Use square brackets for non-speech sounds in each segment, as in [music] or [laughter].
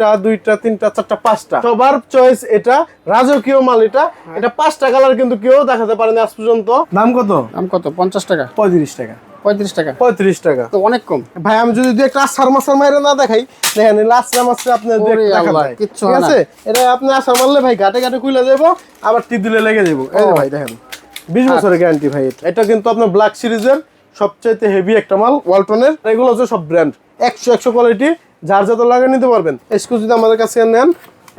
একটা দুইটা তিনটা চারটা পাঁচটা। সবার চয়েস এটা রাজকীয় মাল এটা। এটা পাঁচটা কালার কিন্তু কেউ দেখাতে পারেনি আজ পর্যন্ত। দাম কত? দাম কত? পঞ্চাশ টাকা। পঁয়ত্রিশ টাকা। পঁয়ত্রিশ টাকা। পঁয়ত্রিশ টাকা। তো অনেক কম। ভাই আমি যদি দু একটা আসার মাসার মাইরে না দেখাই দেখেন লাস্ট মাসে আপনার দু ওরে একটা দেখা আল্লাহ, যায়। কিচ্ছু ঠিক আছে? এটা আপনি আসার মারলে ভাই ঘাটে ঘাটে খুলে যাব আবার টিপ দিলে লেগে যাব এই ভাই দেখেন। বিশ বছরের গ্যারান্টি ভাই এটা। এটা কিন্তু আপনার ব্ল্যাক সিরিজের সবচাইতে হেভি একটা মাল ওয়ালটনের এগুলো হচ্ছে সব ব্র্যান্ড একশো একশো কোয়ালিটি যার যত লাগে নিতে পারবেন। এসকু যদি আমাদের কাছে নেন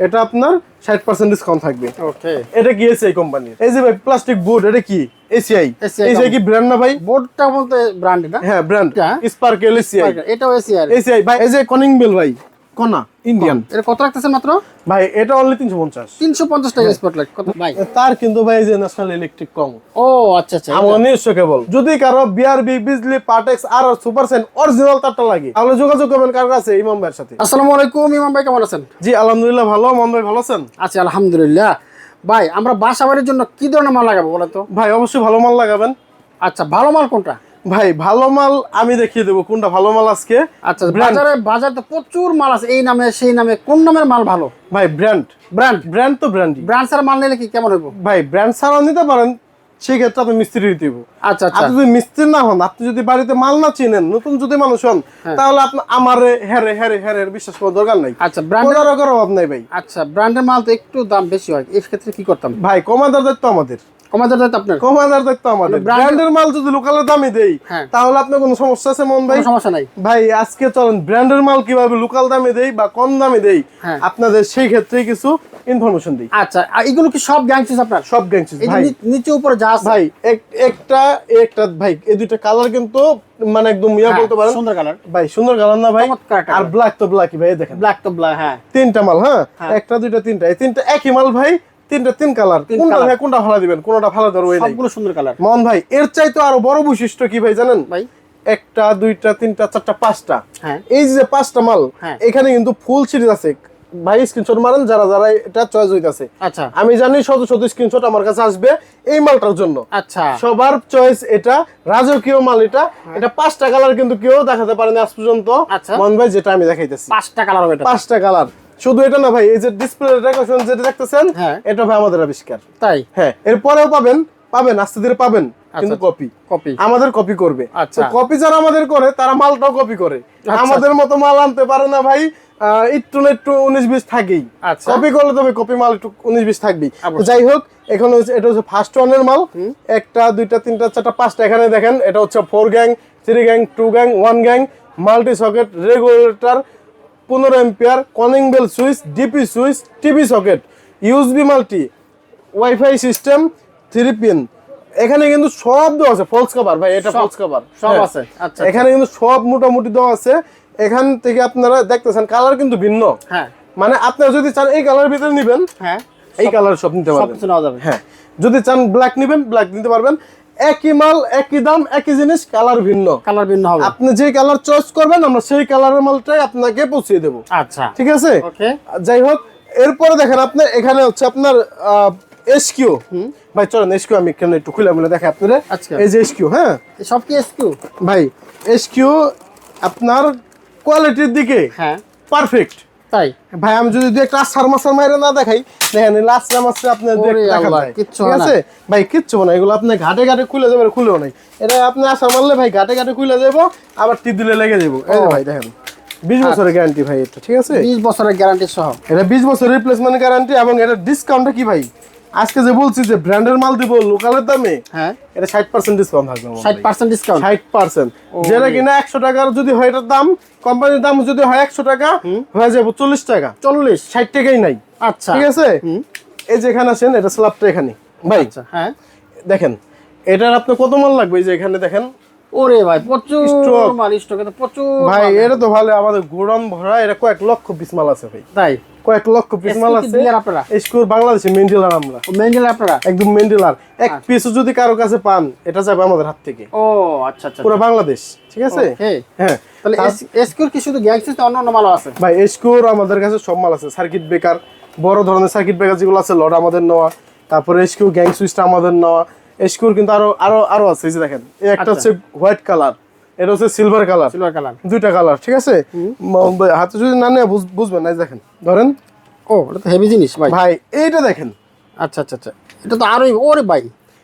এটা আপনার ষাট পার্সেন্ট ডিসকাউন্ট থাকবে। ওকে এটা কি এসিআই কোম্পানি এই যে ভাই প্লাস্টিক বোর্ড এটা কি? এসিআই এসিআই কি ব্র্যান্ড না ভাই? বোর্ডটা বলতে ব্র্যান্ড না? হ্যাঁ ব্র্যান্ড। স্পার্কেল এসিআই এটাও এসি আর এসিআই ভাই এই যে কনিং বেল ভাই। কনা ইন্ডিয়ান এটা কত রাখতেছেন মাত্র? ভাই এটা অনলি তিনশো পঞ্চাশ। তিনশো পঞ্চাশ টাকা স্পটলাইট কত? ভাই। তার কিন্তু ভাই যে ন্যাশনাল ইলেকট্রিক কম। ও আচ্ছা আচ্ছা। আমার নিজস্ব কেবল। যদি কারও বিআরবি বিজলি পার্টেক্স আর সুপার সেন অরিজিনাল তারটা লাগে তাহলে যোগাযোগ করবেন কার কাছে? ইমাম ভাইয়ের সাথে। আসসালামু আলাইকুম ইমাম ভাই কেমন আছেন? জি আলহামদুলিল্লাহ ভালো। মন ভাই ভালো আছেন? আচ্ছা আলহামদুলিল্লাহ। ভাই আমরা বাসা বাড়ির জন্য কি ধরনের মাল লাগাবো বলো তো? ভাই অবশ্যই ভালো মাল লাগাবেন। আচ্ছা ভালো মাল কোনটা? ভাই ভালো মাল আমি দেখিয়ে দেবো। কোনটা ভালো মাল আজকে? আচ্ছা বাজারে বাজারে তো প্রচুর মাল আছে। এই নামে সেই নামে কোন নামের মাল ভালো? ভাই ব্র্যান্ড ব্র্যান্ড ব্র্যান্ড তো ব্র্যান্ডই ব্র্যান্ডসের মাল নিলে কি কেমন হইব? ভাই ব্র্যান্ড ছাড়াও নিতে পারেন সেই ক্ষেত্রে আপনি মিস্ত্রি হইব। আচ্ছা আচ্ছা। আপনি যদি মিস্ত্রি না হন আপনি যদি বাড়িতে মাল না চিনেন নতুন যদি মানুষ হন তাহলে আপনি আমার হেরে হেরে হেরে বিশ্বাস করার দরকার নাই। আচ্ছা ব্র্যান্ডের অভাব নাই ভাই। আচ্ছা ব্র্যান্ডের মাল তো একটু দাম বেশি হয়। এই ক্ষেত্রে কি করতাম? ভাই কমাদার দায়িত্ব আমাদের। কমাতে তো আপনার। কমাদার দায়িত্ব আমাদের। ব্র্যান্ডের মাল যদি লোকালের দামে দেই হ্যাঁ। তাহলে আপনার কোনো সমস্যা আছে মন ভাই? সমস্যা নাই। ভাই আজকে চলেন ব্র্যান্ডের মাল কীভাবে লোকাল দামে দেই বা কম দামে দেই হ্যাঁ। আপনাদের সেই ক্ষেত্রে কিছু ইনফরমেশন দিই। আচ্ছা এগুলো কি সব গ্যাংসিস আপনার? সব গ্যাংসিস ভাই। নিচে উপরে যা ভাই একটা একটা ভাই এই দুইটা কালার কিন্তু মানে একদম ইয়া হ্যাঁ, বলতে পারেন। সুন্দর কালার ভাই সুন্দর কালার না ভাই? আর ব্ল্যাক তো ব্ল্যাকই ভাই দেখেন। ব্ল্যাক তো ব্ল্যাক হ্যাঁ। তিনটা মাল হ্যাঁ? হ্যাঁ। একটা দুইটা তিনটা এই তিনটা একই মাল ভাই? তিনটা তিন কালার কোনটা ভাই কোনটা ভালো দিবেন? কোনটা ভালো ধরবে সবগুলো সুন্দর কালার মন ভাই এর চাইতে আরও বড় বৈশিষ্ট্য কি ভাই জানেন? ভাই? একটা দুইটা তিনটা চারটা পাঁচটা। হ্যাঁ। এই যে পাঁচটা মাল হ্যাঁ। এখানে কিন্তু ফুল সিরিজ আছে। ভাই স্ক্রিনশট মারেন যারা যারা এটা চয়েস হইতাছে। আচ্ছা। আমি জানি শত শত স্ক্রিনশট আমার কাছে আসবে এই মালটার জন্য। আচ্ছা। সবার চয়েস এটা রাজকীয় মাল এটা। এটা পাঁচটা কালার কিন্তু কেউ দেখাতে পারেনি আজ পর্যন্ত। আচ্ছা। মন ভাই যেটা আমি দেখাইতেছি। পাঁচটা কালার পাঁচটা কালার শুধু এটা না ভাই এই যে ডিসপ্লে ডেকোরেশন যেটা দেখতেছেন হ্যাঁ। এটা ভাই আমাদের আবিষ্কার। তাই? হ্যাঁ এরপরেও পাবেন পাবেন আস্তে ধীরে পাবেন কিন্তু কপি কপি আমাদের কপি করবে। আচ্ছা। কপি যারা আমাদের করে তারা মালটাও কপি করে। আমাদের মতো মাল আনতে পারে না ভাই একটু না একটু উনিশ বিশ থাকেই। আচ্ছা। কপি করলে তবে কপি মাল একটু উনিশ বিশ থাকবেই। যাই হোক এখানে হচ্ছে এটা হচ্ছে ফার্স্ট ওয়ানের মাল। একটা দুইটা তিনটা চারটা পাঁচটা এখানে দেখেন এটা হচ্ছে four gang three gang two gang one gang multi socket regulator পনেরো ampere calling bell switch DP switch TV socket USB multi wifi system three pin এখানে কিন্তু সব দেওয়া আছে ফলস কভার ভাই এটা সব- ফলস কভার সব আছে আচ্ছা এখানে কিন্তু সব মোটামুটি দেওয়া আছে। এখান থেকে আপনারা দেখতেছেন কালার কিন্তু ভিন্ন। হ্যাঁ। মানে আপনারা যদি চান এই কালার ভিতরে নিবেন হ্যাঁ। এই কালার সব নিতে সব পারবেন। নেওয়া যাবে। হ্যাঁ। যদি চান ব্ল্যাক নিবেন ব্ল্যাক নিতে পারবেন। একই মাল একই দাম একই জিনিস কালার ভিন্ন। কালার ভিন্ন হবে। আপনি যে কালার চয়েস করবেন আমরা সেই কালারের মালটাই আপনাকে পৌঁছে দেবো। আচ্ছা। ঠিক আছে? যাই হোক এরপরে দেখেন আপনার এখানে হচ্ছে আপনার এসকিউ ভাই চলেন এসকিউ আমি এখানে একটু খুলে বলে দেখে আপনারা। আচ্ছা। এই যে এসকিউ হ্যাঁ? সব কি এসকিউ ভাই এসকিউ আপনার কোয়ালিটির দিকে হ্যাঁ। পারফেক্ট তাই? ভাই আমি যদি একটা আসার মাসার মাইরে না দেখাই দেখেন লাস্ট মাসে যায়। কিচ্ছু ঠিক আছে? ভাই কিচ্ছু না। এগুলো আপনি ঘাটে ঘাটে খুলে যাবে খুলেও নাই। এটা আপনি আসার মারলে ভাই ঘাটে ঘাটে খুলে যাব আবার টি দিলে লেগে যাব। এই ভাই দেখেন। বিশ বছরের গ্যারান্টি ভাই এটা ঠিক আছে? বিশ বছরের গ্যারান্টি সহ। এটা বিশ বছর রিপ্লেসমেন্ট গ্যারান্টি এবং এটা ডিসকাউন্টটা কি ভাই? আজকে যে বলছি যে ব্র্যান্ডের মাল দিব লোকালের দামে হ্যাঁ। এটা ষাট পার্সেন্ট ডিসকাউন্ট থাকবে ষাট পার্সেন্ট ডিসকাউন্ট ষাট পার্সেন্ট যেটা কিনা একশো টাকার যদি হয় এটার দাম কোম্পানির দাম যদি হয় একশো টাকা হয়ে যাবে চল্লিশ টাকা। চল্লিশ? ষাট টাকাই নাই। আচ্ছা। ঠিক আছে? এই যে এখানে আছেন এটা স্ল্যাবটা এখানে। ভাই আচ্ছা হ্যাঁ। দেখেন এটার আপনার কত মাল লাগবে এই যে এখানে দেখেন? ওরে ভাই প্রচুর মাল স্টকে তো প্রচুর ভাই এটা তো ভালো আমাদের গোডাউন ভরা এটা কয়েক লক্ষ পিস মাল আছে ভাই। তাই? কয়েক লক্ষ পিস মাল আছে। আপনারা? বাংলাদেশে মেন্ডিলার আমরা। মেঞ্জেল আপনারা? একদম মেন্ডিলার এক পিস যদি কারও কাছে পান এটা যাবে আমাদের হাত থেকে। ও আচ্ছা আচ্ছা পুরো বাংলাদেশ ঠিক আছে? হ্যাঁ। তাহলে কি শুধু গ্যাংসিস অন্য অন্য মালও আছে? ভাই আমাদের কাছে সব মাল আছে। সার্কিট ব্রেকার বড় ধরনের সার্কিট ব্রেকার যেগুলো আছে লড আমাদের নেওয়া। তারপরে এসকো গ্যাং সুইচটা আমাদের নেওয়া। এসকোর কিন্তু আরও আরও আরও আছে এই যে দেখেন। এই একটা আচ্ছা। হচ্ছে হোয়াইট কালার এটা হচ্ছে সিলভার কালার সিলভার কালার দুইটা কালার ঠিক আছে? হাতে যদি না নেয় বুঝ- বুঝবেন না দেখেন। ধরেন। ও এটা তো হেভি জিনিস ভাই। ভাই এইটা দেখেন। আচ্ছা আচ্ছা আচ্ছা। এটা তো আরোই ওরে ভাই।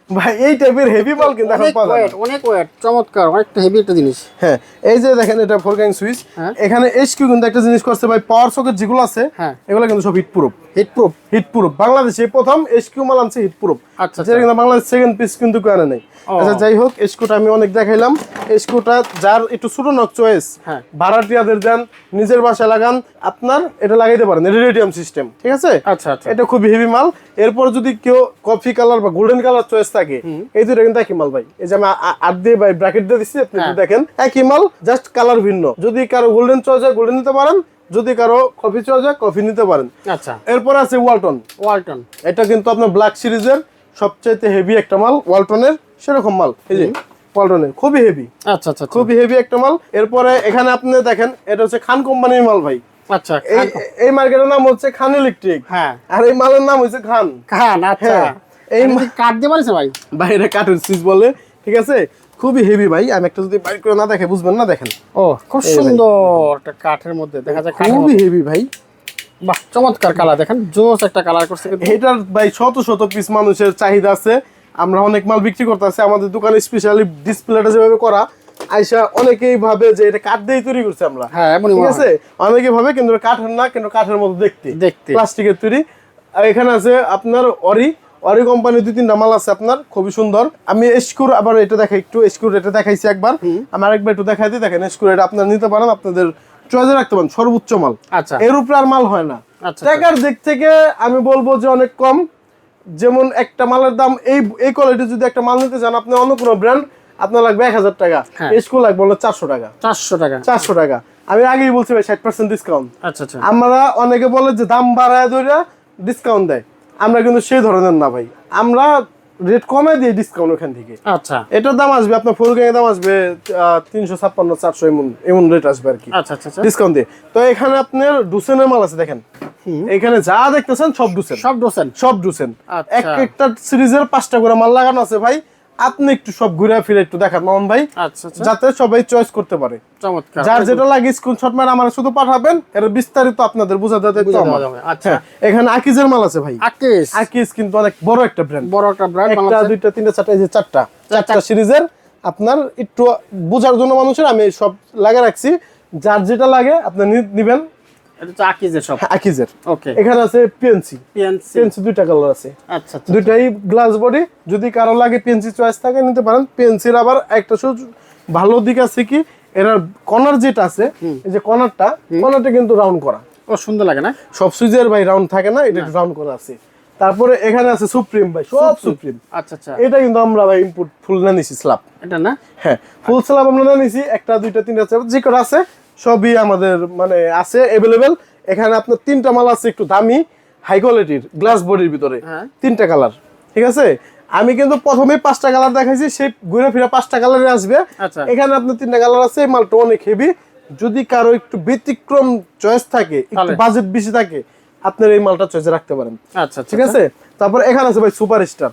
ভাই এই টাইপের হেভি মাল কিন্তু এখন পাওয়া যায় অনেক ওয়েট চমৎকার অনেকটা হেভি একটা জিনিস। হ্যাঁ এই যে দেখেন এটা ফোর গ্যাং সুইচ। এখানে এসকিউ কিন্তু একটা জিনিস করছে ভাই পাওয়ার সকেট যেগুলো আছে হ্যাঁ। এগুলো কিন্তু সব heat proof heat proof heat proof বাংলাদেশে প্রথম এসকিউ মাল আনছে হিট প্রুফ আচ্ছা, যেটা কিন্তু বাংলাদেশ সেকেন্ড পিস কিন্তু কেউ আনে নাই। আচ্ছা যাই হোক এসকুটা আমি অনেক দেখাইলাম। এসকুটা যার একটু ছোট নক চয়েস হ্যাঁ। ভাড়াটিয়াদের দেন নিজের বাসায় লাগান আপনার এটা লাগাইতে পারেন রেডিয়াম সিস্টেম ঠিক আছে? আচ্ছা আচ্ছা। এটা খুবই হেভি মাল। এরপর যদি কেউ কফি কালার বা গোল্ডেন কালার চয়েস থাকে। এই দুটো কিন্তু একই মাল ভাই। এই যে আমি আট দিয়ে ভাই ব্র্যাকেট দিয়ে দিচ্ছি আপনি হ্যাঁ। দেখেন একই মাল জাস্ট কালার ভিন্ন। যদি কারও গোল্ডেন চয়েস হয় গোল্ডেন নিতে পারেন। যদি কারও কফি চয়েস হয় কফি নিতে পারেন। আচ্ছা। এরপর আছে ওয়ালটন ওয়ালটন এটা কিন্তু আপনার ব্ল্যাক সিরিজের সবচাইতে হেভি একটা মাল ওয়ালটনের সেরকম মাল। এই যে ওয়ালটনের খুবই হেভি আচ্ছা আচ্ছা আচ্ছা। খুবই হেভি একটা মাল। এরপরে এখানে আপনি দেখেন এটা হচ্ছে খান কোম্পানির মাল ভাই। আচ্ছা এই এই মার্কেটের নাম হচ্ছে খান ইলেকট্রিক হ্যাঁ। আর এই মালের নাম হচ্ছে খান। খান আচ্ছা। হ্যাঁ, এই কাট দিয়ে পারিস ভাই? বাইরে কাঠের সুইচ বলে ঠিক আছে? খুবই হেভি ভাই আমি একটা যদি বাইর করে না দেখে বুঝবেন না দেখেন। ও খুব সুন্দর একটা কাঠের মধ্যে দেখা যায় খুবই হেভি ভাই। বাহ চমৎকার কালার দেখেন জোস একটা কালার করছে এটার ভাই শত শত পিস মানুষের চাহিদা আছে। আমরা অনেক মাল বিক্রি করতেছি আমাদের দোকানে স্পেশালি ডিসপ্লেটা যেভাবে করা আইসা অনেকেই ভাবে যে এটা কাঠ দিয়ে তৈরি করছে আমরা। হ্যাঁ ঠিক আছে? অনেকে ভাবে কিন্তু এটা কাঠের না কিন্তু কাঠের মতো দেখতে। দেখতে। প্লাস্টিকের তৈরি। আর এখানে আছে আপনার অরি অরি কোম্পানির দুই তিনটা মাল আছে আপনার খুবই সুন্দর। আমি এসকুর আবার এটা দেখাই একটু এসকুর এটা দেখাইছি একবার। আমি আরেকবার একটু দেখাই দিই দেখেন এসকুর এটা আপনার নিতে পারেন আপনাদের চয়েসে রাখতে পারেন সর্বোচ্চ মাল। আচ্ছা। এর উপরে আর মাল হয় না। আচ্ছা, টাকার দিক থেকে আমি বলব যে অনেক কম। যেমন একটা মালের দাম এই এই কোয়ালিটি যদি একটা মাল নিতে চান আপনি অন্য কোনো ব্র্যান্ড আপনার লাগবে এক হাজার টাকা। হ্যাঁ। স্কুল লাগবে হলো চারশো টাকা। চারশো টাকা। চারশো টাকা। আমি আগেই বলছি ভাই ষাট পার্সেন্ট ডিসকাউন্ট আচ্ছা আচ্ছা। আমরা অনেকে বলে যে দাম বাড়ায় ধরে ডিসকাউন্ট দেয়। আমরা কিন্তু সেই ধরনের না ভাই। আমরা রেট কমে দিয়ে ডিসকাউন্ট ওখান থেকে। আচ্ছা। এটার দাম আসবে আপনার ফুল গ্যাং দাম আসবে তিনশো ছাপ্পান্ন চারশো এমন এমন রেট আসবে আর কি। আচ্ছা আচ্ছা আচ্ছা। ডিসকাউন্ট দিয়ে। তো এখানে আপনার ডুসেনের মাল আছে দেখেন। এখানে যা দেখতেছেন সব ডুসেন সব ডুসেন সব ডুসেন আচ্ছা। এক একটা সিরিজের পাঁচটা করে মাল লাগানো আছে ভাই। আপনি একটু সব ঘুরে ফিরে একটু দেখান মামন ভাই। আচ্ছা আচ্ছা। যাতে সবাই চয়েস করতে পারে। চমৎকার। যার যেটা লাগে স্ক্রিনশট মার আমার শুধু পাঠাবেন এর বিস্তারিত আপনাদের বুঝে আমার। আচ্ছা। হ্যাঁ, এখানে আকিজের মাল আছে ভাই। আকিস আকিজ কিন্তু অনেক বড় একটা ব্র্যান্ড বড় একটা ব্র্যান্ড একটা দুইটা তিনটা চারটা এই যে চারটা চারটা সিরিজের আপনার একটু বোঝার জন্য মানুষের আমি সব লাগা রাখছি। যার যেটা লাগে আপনি নিবেন। এটা হচ্ছে আকিজের সব আকিজের। ওকে এখানে আছে পিএনসি পিএনসি পিএনসি দুইটা কালার আছে। আচ্ছা আচ্ছা দুইটাই গ্লাস বডি যদি কারও লাগে পিএনসি চয়েস থাকে নিতে পারেন। পিএনসির আবার একটা সুজ- ভালো দিক আছে কি এর কর্নার যেটা আছে এই যে কর্নারটা কর্নারটা কিন্তু রাউন্ড করা। ও সুন্দর লাগে না? সব সুইচের ভাই রাউন্ড থাকে না এটা রাউন্ড করা আছে। তারপরে এখানে আছে সুপ্রিম ভাই সব সুপ্রিম আচ্ছা আচ্ছা। এটা কিন্তু আমরা ভাই ইনপুট ফুল না নিছি স্ল্যাব এটা না? হ্যাঁ ফুল স্ল্যাব আমরা না নিছি একটা দুইটা তিনটা যে কটা আছে সবই আমাদের মানে আছে অ্যাভেলেবেল এখানে আপনার তিনটা মাল আছে একটু দামি হাই কোয়ালিটির গ্লাস বডির ভিতরে। হ্যাঁ। তিনটা কালার ঠিক আছে? আমি কিন্তু প্রথমে পাঁচটা কালার দেখাইছি সেই ঘুরে ফিরে পাঁচটা কালারে আসবে। আচ্ছা। এখানে আপনার তিনটা কালার আছে মালটা অনেক হেভি যদি কারও একটু ব্যতিক্রম চয়েস থাকে একটু বাজেট বেশি থাকে আপনার এই মালটা চয়েসে রাখতে পারেন। আচ্ছা ঠিক আছে? তারপর এখানে আছে ভাই সুপার স্টার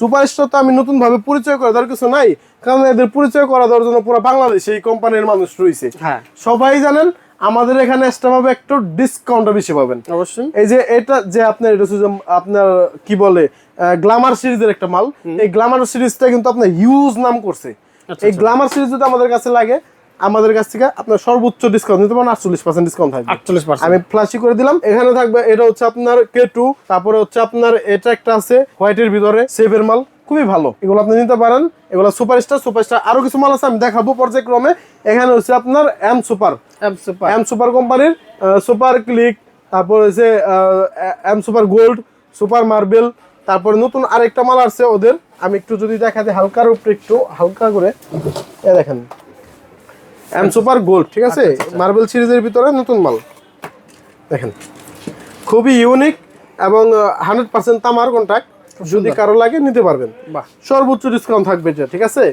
সুপার স্টার তো আমি নতুন ভাবে পরিচয় করা দেওয়ার কিছু নাই কারণ এদের পরিচয় করা দেওয়ার জন্য পুরো বাংলাদেশে এই কোম্পানির মানুষ রয়েছে। হ্যাঁ। সবাই জানেন আমাদের এখানে এক্সট্রা ভাবে একটু ডিসকাউন্ট বেশি পাবেন। অবশ্যই। এই যে এটা যে আপনার এটা আপনার কি বলে গ্লামার সিরিজের একটা মাল। এই গ্লামার সিরিজটা কিন্তু আপনার হিউজ নাম করছে। আচ্ছা, এই গ্লামার সিরিজ যদি আমাদের কাছে লাগে আমাদের কাছ থেকে আপনার সর্বোচ্চ ডিসকাউন্ট নিতে পারেন আটচল্লিশ পার্সেন্ট ডিসকাউন্ট থাকবে। আটচল্লিশ পার্সেন্ট আমি ফ্লাশি করে দিলাম। এখানে থাকবে এটা হচ্ছে আপনার কে টু তারপরে হচ্ছে আপনার এটা একটা আছে হোয়াইটের ভিতরে সেভের মাল খুবই ভালো। এগুলো আপনি নিতে পারেন। এগুলো সুপারস্টার সুপারস্টার আরও কিছু মাল আছে আমি দেখাবো পর্যায়ক্রমে। এখানে হচ্ছে আপনার M super M super M super কোম্পানির সুপার ক্লিক তারপর হচ্ছে M super gold super marble তারপরে নতুন আরেকটা মাল আসছে ওদের। আমি একটু যদি দেখাতে হালকার উপরে একটু হালকা করে এ দেখেন। এম সুপার গোল্ড ঠিক আছে? মার্বেল সিরিজের ভিতরে নতুন মাল। দেখেন খুবই ইউনিক এবং হান্ড্রেড পার্সেন্ট তামার কন্ট্যাক্ট যদি কারও লাগে নিতে পারবেন। বাহ। সর্বোচ্চ ডিসকাউন্ট থাকবে এটা ঠিক আছে?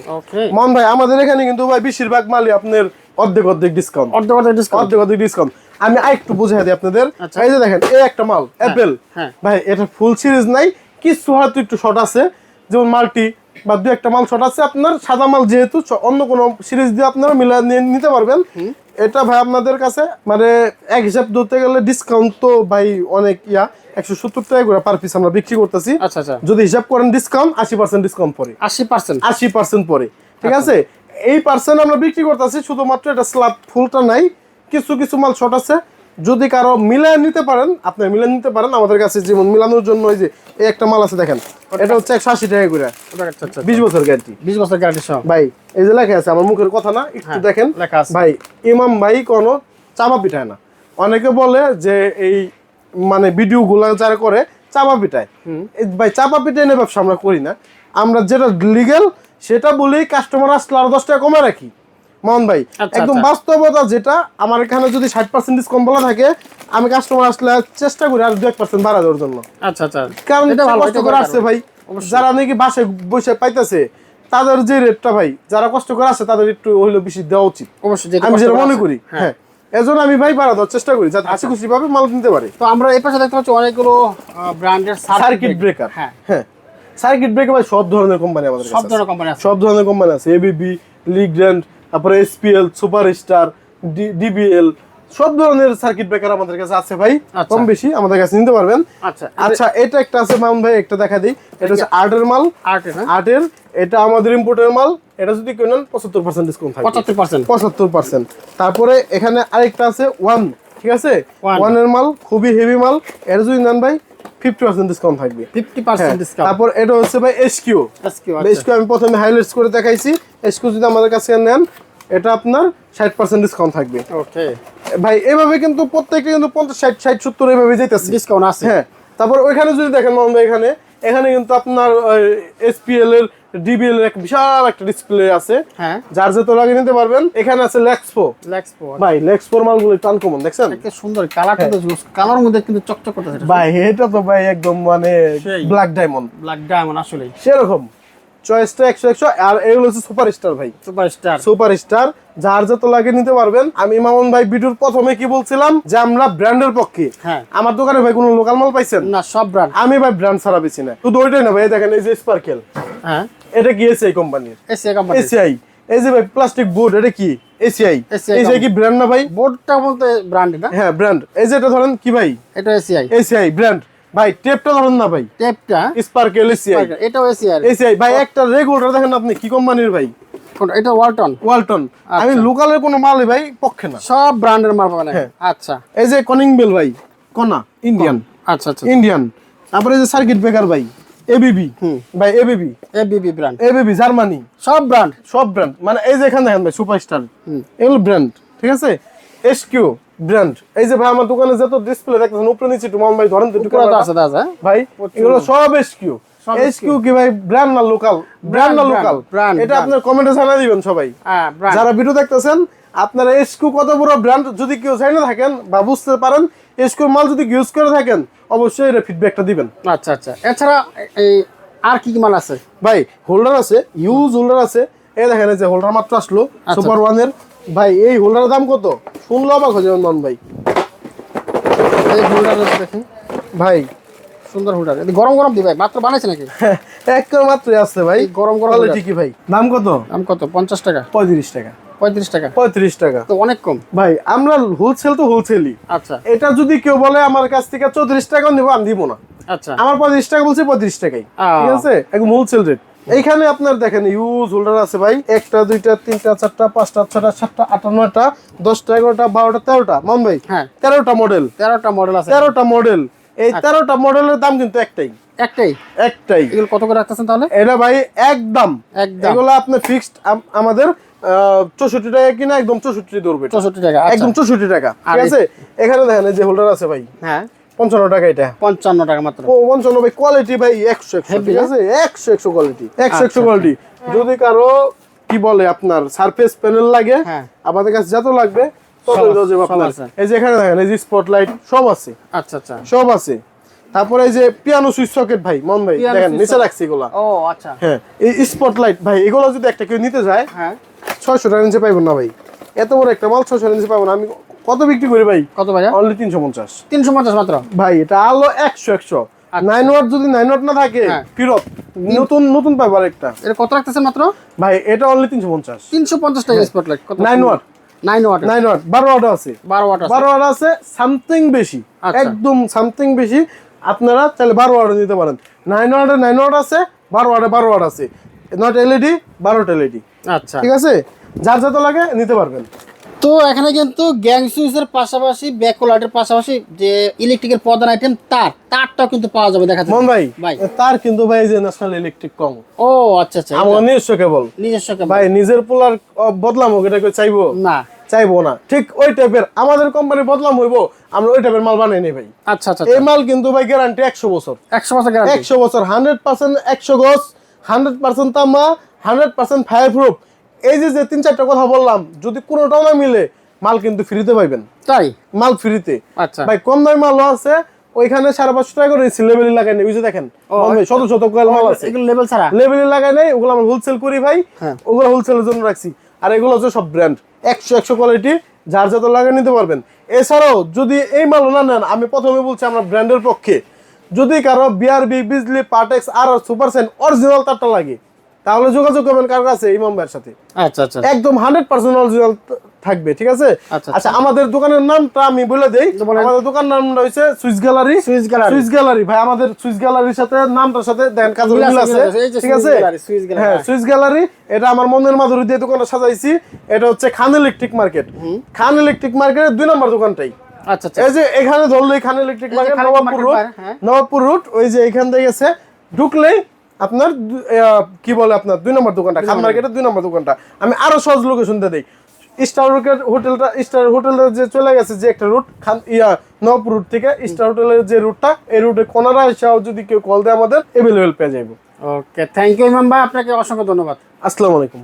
মন ভাই আমাদের এখানে কিন্তু ভাই বেশিরভাগ মালই আপনার অর্ধেক অর্ধেক ডিসকাউন্ট অর্ধেক অর্ধেক ডিসকাউন্ট অর্ধেক অর্ধেক ডিসকাউন্ট আমি আরেকটু বুঝাই দিই আপনাদের। আচ্ছা। এই যে দেখেন এই একটা মাল অ্যাপেল হ্যাঁ। ভাই এটা ফুল সিরিজ নাই কিছু হয়তো একটু শর্ট আছে। যেমন মাল্টি বা দু একটা মাল শর্ট আছে আপনার সাদা মাল যেহেতু অন্য কোনো সিরিজ দিয়ে আপনারা মিলা নিতে পারবেন। এটা ভাই আপনাদের কাছে মানে এক হিসাব ধরতে গেলে ডিসকাউন্ট তো ভাই অনেক ইয়া একশো সত্তর টাকা করে পার পিস আমরা বিক্রি করতেছি। আচ্ছা আচ্ছা। যদি হিসাব করেন ডিসকাউন্ট আশি পার্সেন্ট ডিসকাউন্ট পরে। আশি পার্সেন্ট আশি পার্সেন্ট পরে ঠিক আছে? এই পার্সেন্ট আমরা বিক্রি করতেছি শুধুমাত্র এটা স্ল্যাব ফুলটা নাই কিছু কিছু মাল শর্ট আছে। যদি কারও মিলায় নিতে পারেন আপনি মিলায় নিতে পারেন আমাদের কাছে যেমন মিলানোর জন্য ওই যে এই একটা মাল আছে দেখেন এটা হচ্ছে একশো আশি টাকা করে। আচ্ছা আচ্ছা বিশ বছর গ্যারান্টি বিশ বছর গ্যারান্টি সহ। ভাই এই যে লেখা আছে আমার মুখের কথা না একটু হ্যাঁ, দেখেন। লেখা আছে। ভাই ইমাম ভাই কোনো চাপা পিঠায় না। অনেকে বলে যে এই মানে ভিডিও গুলা যারা করে চাপা পিঠায় ভাই চাপা পিঠায় নিয়ে ব্যবসা আমরা করি না। আমরা যেটা লিগেল সেটা বলেই কাস্টমার আসলে আরও দশ টাকা কমে রাখি। মোহন ভাই আচ্ছা, একদম আচ্ছা। বাস্তবতা যেটা আমার এখানে যদি ষাট পার্সেন্ট ডিসকাউন্ট বলা থাকে আমি কাস্টমার আসলে চেষ্টা করি আর দু এক পার্সেন্ট বাড়া দেওয়ার জন্য। আচ্ছা আচ্ছা। কারণ এটা কষ্ট করে আসছে ভাই। যারা নাকি বাসে বসে পাইতেছে তাদের যে রেটটা ভাই যারা কষ্ট করে আসছে তাদের একটু হইল বেশি দেওয়া উচিত। অবশ্যই আমি যেটা মনে করি হ্যাঁ। হ্যাঁ। এজন্য আমি ভাই বাড়া দেওয়ার চেষ্টা করি যাতে হাসি খুশি ভাবে মাল নিতে পারে। তো আমরা এই পাশে দেখতে পাচ্ছি অনেকগুলো ব্র্যান্ডের সার্কিট ব্রেকার হ্যাঁ। হ্যাঁ। সার্কিট ব্রেকার ভাই সব ধরনের কোম্পানি আমাদের সব। ধরনের কোম্পানি আছে। সব ধরনের কোম্পানি আছে। এবিবি লিগ্র্যান্ড তারপরে এসপিএল সুপার স্টার ডিবিএল সব ধরনের সার্কিট ব্রেকার আমাদের কাছে আছে ভাই। আচ্ছা। কম বেশি আমাদের কাছে নিতে পারবেন। আচ্ছা আচ্ছা এটা একটা আছে মামুন ভাই একটা দেখা দিই। এটা হচ্ছে আর্টের মাল। আর্ট হ্যাঁ? এটা আমাদের ইম্পোর্টের মাল। এটা যদি কেনেন পঁচাত্তর পার্সেন্ট ডিসকাউন্ট থাকবে। পঁচাত্তর পার্সেন্ট পঁচাত্তর পার্সেন্ট তারপরে এখানে আরেকটা আছে ওয়ান ঠিক আছে। ওয়ানের মাল খুবই হেভি মাল। এটা যদি নেন ভাই ফিফটি পার্সেন্ট ডিসকাউন্ট থাকবে। ফিফটি হ্যাঁ, পার্সেন্ট ডিসকাউন্ট তারপর এটা হচ্ছে ভাই এসকিউ এসকিউ আমি প্রথমে হাইলাইটস করে দেখাইছি। এসকিউ যদি আমাদের কাছে নেন এটা আপনার ষাট পার্সেন্ট ডিসকাউন্ট থাকবে। ওকে ভাই এভাবে কিন্তু প্রত্যেকটা কিন্তু পঞ্চাশ ষাট ষাট সত্তর এভাবে যেতেছে। ডিসকাউন্ট আছে। হ্যাঁ তারপর ওইখানে যদি দেখেন মামুন এখানে এখানে কিন্তু আপনার এসপিএল এর ডিবিএল এর বিশাল একটা ডিসপ্লে আছে। হ্যাঁ। যার তো লাগিয়ে নিতে পারবেন এখানে আছে লেক্সপো লেক্সপো ভাই লেক্সপোর মালগুলো টান কমন দেখছেন? একটা সুন্দর কালারটা তো কালার মধ্যে কিন্তু চকচক করতেছে ভাই এটা তো ভাই একদম মানে। ব্ল্যাক ডায়মন্ড ব্ল্যাক ডায়মন্ড আসলে সেরকম। চয়েসটা একশো একশো আর এগুলো হচ্ছে সুপার স্টার ভাই। সুপার স্টার সুপার স্টার যার যত লাগে নিতে পারবেন। আমি মামুন ভাই ভিডিওর প্রথমে কি বলছিলাম? যে আমরা ব্র্যান্ডের পক্ষে। হ্যাঁ। আমার দোকানে ভাই কোনো লোকাল মাল পাইছেন? না সব ব্র্যান্ড আমি ভাই ব্র্যান্ড ছাড়া বেশি না। শুধু ওইটাই না ভাই দেখেন এই যে স্পার্কেল হ্যাঁ। এটা কি এসিআই কোম্পানির এসিয়া কোম্পানি এসিআই এই যে ভাই প্লাস্টিক বোর্ড এটা কি? এসিআই এসিআই কি ব্র্যান্ড না ভাই? বোর্ডটা বলতে ব্র্যান্ড না? হ্যাঁ ব্র্যান্ড এই যে এটা ধরেন কি ভাই? এটা এসিআই এসিআই ব্র্যান্ড ভাই টেপটা ধরেন না ভাই। টেপটা স্পার্কেল এসিআই এটাও এসিআই এসিআই ভাই একটা রেগুলার দেখেন আপনি কি কোম্পানির ভাই? এটা ওয়ালটন ওয়ালটন আমি লোকালের কোনো মালই ভাই পক্ষে না। সব ব্র্যান্ডের মাল পাবেন হ্যাঁ। আচ্ছা। এই যে কনিং বেল ভাই কনা ইন্ডিয়ান আচ্ছা আচ্ছা ইন্ডিয়ান তারপরে এই যে সার্কিট ব্রেকার ভাই এবিবি ভাই ABB ABB brand ABB Germany সব ব্র্যান্ড সব ব্র্যান্ড মানে এই যে এখানে দেখেন ভাই সুপারস্টার এগুলো ব্র্যান্ড ঠিক আছে? এসকিউ ব্র্যান্ড এই যে ভাই আমার দোকানে যত ডিসপ্লে দেখতেছেন উপরে নিচে একটু ভাই ধরেন তো আছে দাদা ভাই এগুলো সব এসকিউ এসকিউ কি ভাই ব্র্যান্ড না লোকাল ব্র্যান্ড না লোকাল এটা আপনার কমেন্টে জানা দিবেন সবাই। হ্যাঁ যারা ভিডিও দেখতেছেন আপনারা এসকু কত বড় ব্র্যান্ড যদি কেউ জানে থাকেন বা বুঝতে পারেন এসকুর মাল যদি ইউজ করে থাকেন অবশ্যই এর ফিডব্যাকটা দিবেন। আচ্ছা আচ্ছা। এছাড়া এই আর কি কি মাল আছে? ভাই হোল্ডার আছে ইউজ হোল্ডার আছে। এই দেখেন এই যে হোল্ডার মাত্র আসলো আচ্ছা। সুপার ওয়ানের ভাই এই হোল্ডারের দাম কত? শুনলো অবাক হয়ে যাবেন মান ভাই। এই হোল্ডার দেখেন। ভাই সুন্দর হোল্ডার এটা গরম গরম দি ভাই মাত্র বানাইছে নাকি? [laughs] এক করে মাত্রই আছে ভাই। গরম গরম কোয়ালিটি কি ভাই। দাম কত? দাম কত? পঞ্চাশ টাকা। পঁয়ত্রিশ টাকা। পঁয়ত্রিশ টাকা। পঁয়ত্রিশ টাকা। তো অনেক কম। ভাই আমরা হোলসেল তো হোলসেলই আচ্ছা। এটা যদি কেউ বলে আমার কাছ থেকে চৌত্রিশ টাকা নিবো আমি দিব না। আচ্ছা। আমার পঁয়ত্রিশ টাকা বলছি পঁয়ত্রিশ টাকাই। ঠিক আছে? একদম হোলসেল রেট এইখানে আপনার দেখেন ইউজ হোল্ডার আছে ভাই। একটা দুইটা তিনটা চারটা পাঁচটা ছটা সাতটা আটটা নয়টা দশটা এগারোটা বারোটা তেরোটা। মন ভাই হ্যাঁ। তেরোটা মডেল তেরোটা মডেল আছে। তেরোটা মডেল এই আচ্ছা। তেরোটা মডেলের দাম কিন্তু একটাই। একটাই? একটাই। এগুলো কত করে রাখতেছেন তাহলে? এটা ভাই একদম। একদম। এগুলো আপনার ফিক্সড আমাদের চৌষট্টি টাকা কিনা একদম চৌষট্টি ধরবে চৌষট্টি টাকা আচ্ছা। একদম চৌষট্টি টাকা। ঠিক আছে? এখানে দেখেন যে হোল্ডার আছে ভাই। হ্যাঁ। পঞ্চান্ন টাকা এটা। পঞ্চান্ন টাকা মাত্র। পঞ্চান্ন ভাই কোয়ালিটি ভাই একশো একশো ঠিক আছে? একশো একশো কোয়ালিটি একশো একশো আচ্ছা, কোয়ালিটি যদি কারও কি বলে আপনার সারফেস প্যানেল লাগে হ্যাঁ। আমাদের কাছে যত লাগবে। এই যে এখানে দেখেন এই যে স্পটলাইট সব আছে। আচ্ছা আচ্ছা। সব আছে। তারপরে এই যে পিয়ানো সুইচ সকেট ভাই মন ভাই দেখেন নিচে রাখছি এগুলা। ও আচ্ছা। হ্যাঁ এই স্পটলাইট ভাই এগুলো যদি একটা কেউ নিতে যায় হ্যাঁ। ছয়শো টাকা নিচে পাইবেন না ভাই। এত বড় একটা মাল ছয়শো টাকা নিচে পাবো না। আমি কত বিক্রি করি ভাই? কত ভাইয়া? অনলি তিনশো পঞ্চাশ। তিনশো পঞ্চাশ মাত্র? ভাই এটা আলো একশো একশো। নাইন ওয়াট যদি নাইন ওয়াট না থাকে হ্যাঁ। ফিরত। নতুন নতুন পাইবার একটা এটা কত রাখতেছেন মাত্র? ভাই এটা অনলি তিনশো পঞ্চাশ। তিনশো পঞ্চাশ টাকা স্পটলাইট কত? Nine watt nine watt nine watt বারো ওয়াট আছে। বারো ওয়াট আছে। বারো ওয়াট আছে সামথিং বেশি। আচ্ছা। একদম সামথিং বেশি। আপনারা তাহলে বারো ওয়াট নিতে পারেন। নাইন ওয়াটে নাইন ওয়াট আছে বারো ওয়াটে বারো ওয়াট আছে। নট এলইডি বারোটা এলইডি আচ্ছা। ঠিক আছে? যার যত লাগে নিতে পারবেন। তো এখানে কিন্তু গ্যাং সুইচের পাশাপাশি ব্যাকলাইটের পাশাপাশি যে ইলেকট্রিকের প্রধান আইটেম তার তারটাও কিন্তু পাওয়া যাবে দেখা যাচ্ছে ভাই ভাই। তার কিন্তু ভাই যে ন্যাশনাল ইলেকট্রিক কম। ও আচ্ছা আচ্ছা। আমার নিজস্ব কেবল নিজস্ব কেবল। ভাই নিজের পোলার বদলাম হোক এটা কেউ চাইব? না। চাইব না। ঠিক ওই টাইপের আমাদের কোম্পানি বদলাম হইবো আমরা ওই টাইপের মাল বানাই নেই ভাই। আচ্ছা আচ্ছা এই মাল কিন্তু ভাই গ্যারান্টি একশো বছর। একশো বছর গ্যারান্টি একশো বছর হান্ড্রেড পার্সেন্ট একশো গজ হান্ড্রেড পার্সেন্ট তামা হান্ড্রেড পার্সেন্ট ফায়ার প্রুফ এই যে যে তিন চারটা কথা বললাম যদি কোনোটাও না মিলে মাল কিন্তু ফ্রিতে পাইবেন। তাই? মাল ফ্রিতে আচ্ছা। ভাই কম দামি মালও আছে ওইখানে সাড়ে পাঁচশো টাকা করে লেবেলি লাগাই নেই ওই যে দেখেন শত শত কয়েল মাল আছে। এগুলো লেভেল ছাড়া? লেবেলি লাগাই নাই ওগুলো আমরা হোলসেল করি ভাই হ্যাঁ। ওগুলো হোলসেলের জন্য রাখছি। আর এগুলো হচ্ছে সব ব্র্যান্ড একশো একশো কোয়ালিটি যার যত লাগে নিতে পারবেন। এছাড়াও যদি এই মাল না নেন আমি প্রথমে বলছি আমরা ব্র্যান্ডের পক্ষে যদি কারও বিআরবি বিজলি পার্টেক্স আর সুপার সেন অরিজিনাল তারটা লাগে তাহলে যোগাযোগ করবেন কার কাছে? ইমাম ভাইয়ের সাথে। আচ্ছা আচ্ছা। একদম হান্ড্রেড পার্সেন্ট অরিজিনাল থাকবে ঠিক আছে? আচ্ছা, আচ্ছা। আমাদের দোকানের নামটা আমি বলে দেই। আমাদের দোকান নামটা হচ্ছে Swiss gallery switch gallery Swiss gallery ভাই আমাদের সুইস গ্যালারির সাথে নামটার সাথে দেন কাজের মিল আছে, ঠিক আছে? Swiss gallery. হ্যাঁ সুইস গ্যালারি এটা আমার মনের মাধুরী দিয়ে দোকানটা সাজাইছি। এটা হচ্ছে Khan electric market Khan electric মার্কেটের দুই নম্বর দোকানটাই। আচ্ছা আচ্ছা। এই যে এখানে ধরলেই Khan electric market Nawabpur road হ্যাঁ। নবাবপুর রোড ওই যে এখান থেকে গেছে ঢুকলেই আপনার কি বলে আপনার? দুই নম্বর দোকানটা খান মার্কেটের দুই নম্বর দোকানটা। আমি আরও সহজ লোকে শুনতে দিই। স্টার হোটেল হোটেলটা স্টার হোটেলের যে চলে গেছে যে একটা রুট খান ইয়া নব রুট থেকে স্টার হোটেলের যে রুটটা এই রুটে কোনারা এসেও যদি কেউ কল দেয় আমাদের অ্যাভেলেবেল পেয়ে যাব ওকে থ্যাংক ইউ ইমাম ভাই আপনাকে অসংখ্য ধন্যবাদ। আসসালামু আলাইকুম।